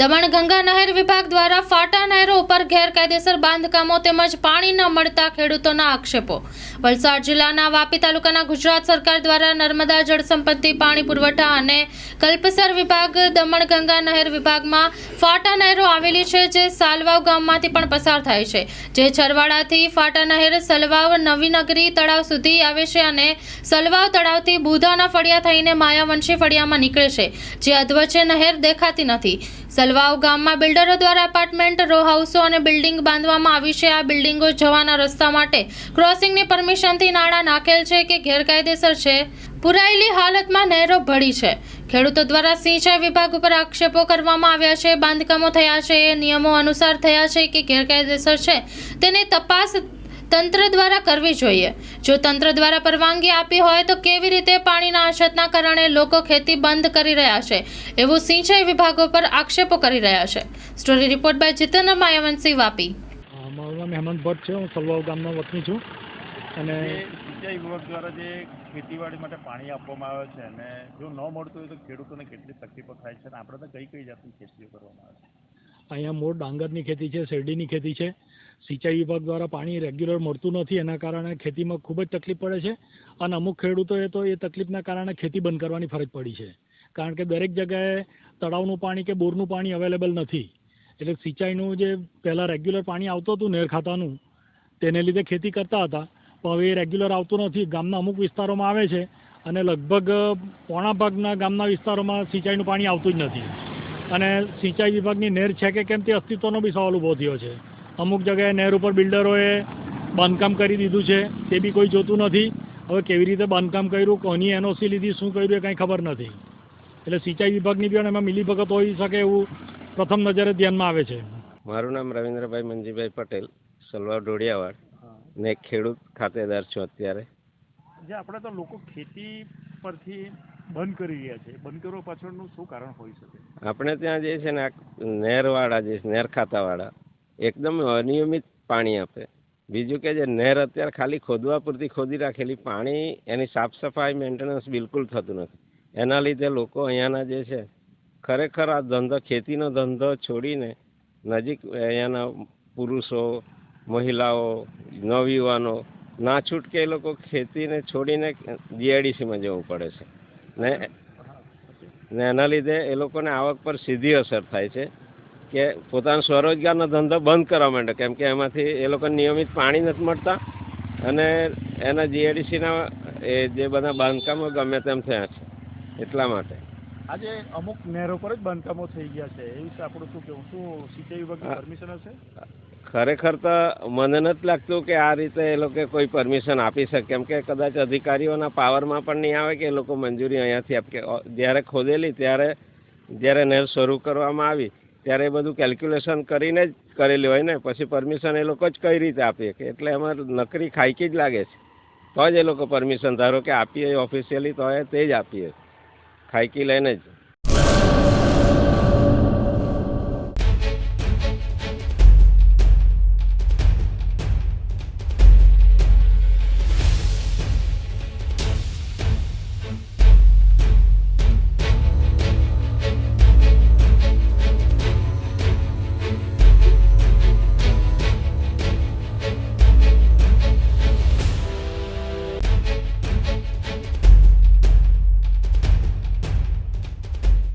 દમણ ગંગા નહેર વિભાગ દ્વારા ફાટા નહેરો ઉપર ગેરકાયદેસર બાંધકામો તેમજ પાણી ન મળતા ખેડૂતોના આક્ષેપો. વલસાડ જિલ્લાના વાપી તાલુકાના ગુજરાત સરકાર દ્વારા નર્મદા જળ સંપત્તિ પાણી પુરવઠા અને કલ્પસર વિભાગ દમણ ગંગા નહેર વિભાગમાં ફાટા નહેરો આવેલી છે, જે સાલવાવ ગામમાંથી પણ પસાર થાય છે. જે છરવાડાથી ફાટા નહેર, સલવાવ, નવીનગરી તળાવ સુધી આવે છે અને સલવાવ તળાવથી બુધાના ફળિયા થઈને માયાવંશી ફળિયામાં નીકળે છે. જે અધવચ્ચે નહેર દેખાતી નથી. સલવાવ ગામમાં બિલ્ડરો દ્વારા એપાર્ટમેન્ટ રો હાઉસો અને બિલ્ડિંગ બાંધવામાં આવી છે. આ બિલ્ડિંગો જવાના રસ્તા માટે ક્રોસિંગની પરમિશનથી નાણાં નાખેલ છે કે ગેરકાયદેસર છે. પુરાયેલી હાલતમાં નહેરો ભળી છે. ખેડૂતો દ્વારા સિંચાઈ વિભાગ ઉપર આક્ષેપો કરવામાં આવ્યા છે. બાંધકામો થયા છે. નિયમો અનુસાર થયા છે કે ગેરકાયદેસર છે તેની તપાસ તંત્ર દ્વારા કરવી જોઈએ. જો તંત્ર દ્વારા પરવાનગી આપી હોય તો કેવી રીતે પાણીના અછતના કારણે લોકો ખેતી બંધ કરી રહ્યા છે એવું સિંચાઈ વિભાગો પર આક્ષેપો કરી રહ્યા છે. Story report by Jitendra Mayavanshi Vapi. મારું નામ હેમંત ભટ્ટ છે. હું સલવાવ ગામનો વતની છું અને સિંચાઈ વિભાગ દ્વારા જે ખેતીવાડી માટે પાણી આપવામાં આવે છે અને જો ન મળતું હોય તો ખેડૂતોને કેટલી તકલીફો થાય છે અને આપણે તો કઈ કઈ જાતની ખેતીઓ કરવામાં આવે છે? અહીંયા મોર ડાંગરની ખેતી છે, શેરડીની ખેતી છે. સિંચાઈ વિભાગ દ્વારા પાણી રેગ્યુલર મળતું નથી, એના કારણે ખેતીમાં ખૂબ જ તકલીફ પડે છે અને અમુક ખેડૂતોએ તો એ તકલીફના કારણે ખેતી બંધ કરવાની ફરજ પડી છે. કારણ કે દરેક જગ્યાએ તળાવનું પાણી કે બોરનું પાણી અવેલેબલ નથી. એટલે સિંચાઈનું જે પહેલાં રેગ્યુલર પાણી આવતું હતું નેર ખાતાનું, તેને લીધે ખેતી કરતા હતા. પણ હવે રેગ્યુલર આવતું નથી. ગામના અમુક વિસ્તારોમાં આવે છે અને લગભગ પોણા ભાગના ગામના વિસ્તારોમાં સિંચાઈનું પાણી આવતું જ નથી. અને સિંચાઈ વિભાગની નહેર છે કે કેમ તે અસ્તિત્વનો બી સવાલ ઊભો થયો છે. અમુક જગ્યાએ નહેર ઉપર બિલ્ડરોએ બાંધકામ કરી દીધું છે, તે બી કોઈ જોતું નથી. હવે કેવી રીતે બાંધકામ કર્યું, કોની એનઓસી લીધી, શું કર્યું એ કંઈ ખબર નથી. એટલે સિંચાઈ વિભાગની બી એમાં મિલીભગત હોઈ શકે એવું પ્રથમ નજરે ધ્યાનમાં આવે છે. મારું નામ રવિન્દ્રભાઈ મંજીભાઈ પટેલ, સલવાર ડોડિયાવાડ. ને ખેડૂત ખાતેદાર છું અત્યારે? જે આપણે તો લોકો ખેતી પરથી બંધ કરી રહ્યા છે. બંધ કરવા પાછળનું શું કારણ હોઈ શકે? આપણે ત્યાં જે છે ને આ નહેરવાળા જે નહેર ખાતાવાળા એકદમ અનિયમિત પાણી આપે. બીજું કે જે નહેર અત્યારે ખાલી ખોદવા પૂરતી ખોદી રાખેલી પાણી એની સાફ સફાઈ મેન્ટેનન્સ બિલકુલ થતું નથી. એના લીધે લોકો અહીંયાના જે છે ખરેખર આ ધંધો ખેતીનો ધંધો છોડીને નજીક અહીંયાના પુરુષો મહિલાઓ નવયુવાનો ના છૂટકે એ લોકો ખેતીને છોડીને જીઆઈડીસીમાં જવું પડે છે. ને ને એના લીધે એ લોકોને આવક પર સીધી અસર થાય છે કે પોતાનો સ્વરોજગારનો ધંધો બંધ કરવા માંડે કેમ કે એમાંથી એ લોકોને નિયમિત પાણી નથી મળતા અને એના જીઆઈડીસીના એ જે બધા બાંધકામો ગમે તેમ થયા છે એટલા માટે. આજે અમુક નહેરો પર જ બાંધકામો થઈ ગયા છે. એ વિશે આપણું શું કહેવું? શું સિંચાઈ વિભાગની. પરમિશન હશે? ખરેખર તો મને નથી લાગતું કે આ રીતે એ લોકો કોઈ પરમિશન આપી શકે. કેમ કે કદાચ અધિકારીઓના પાવરમાં પણ નહીં આવે કે એ લોકો મંજૂરી અહીંયાથી આપે. જ્યારે ખોદેલી, ત્યારે જ્યારે નહેર શરૂ કરવામાં આવી, ત્યારે એ બધું કેલ્ક્યુલેશન કરીને જ કરેલી હોય ને, પછી પરમિશન એ લોકો જ કઈ રીતે આપીએ કે એટલે એમાં નકરી ખાઈકી જ લાગે છે. તો જ એ લોકો પરમિશન ધારો કે આપીએ ઓફિશિયલી તો એ, તે જ આપીએ. ખાઈકી લઈને જ.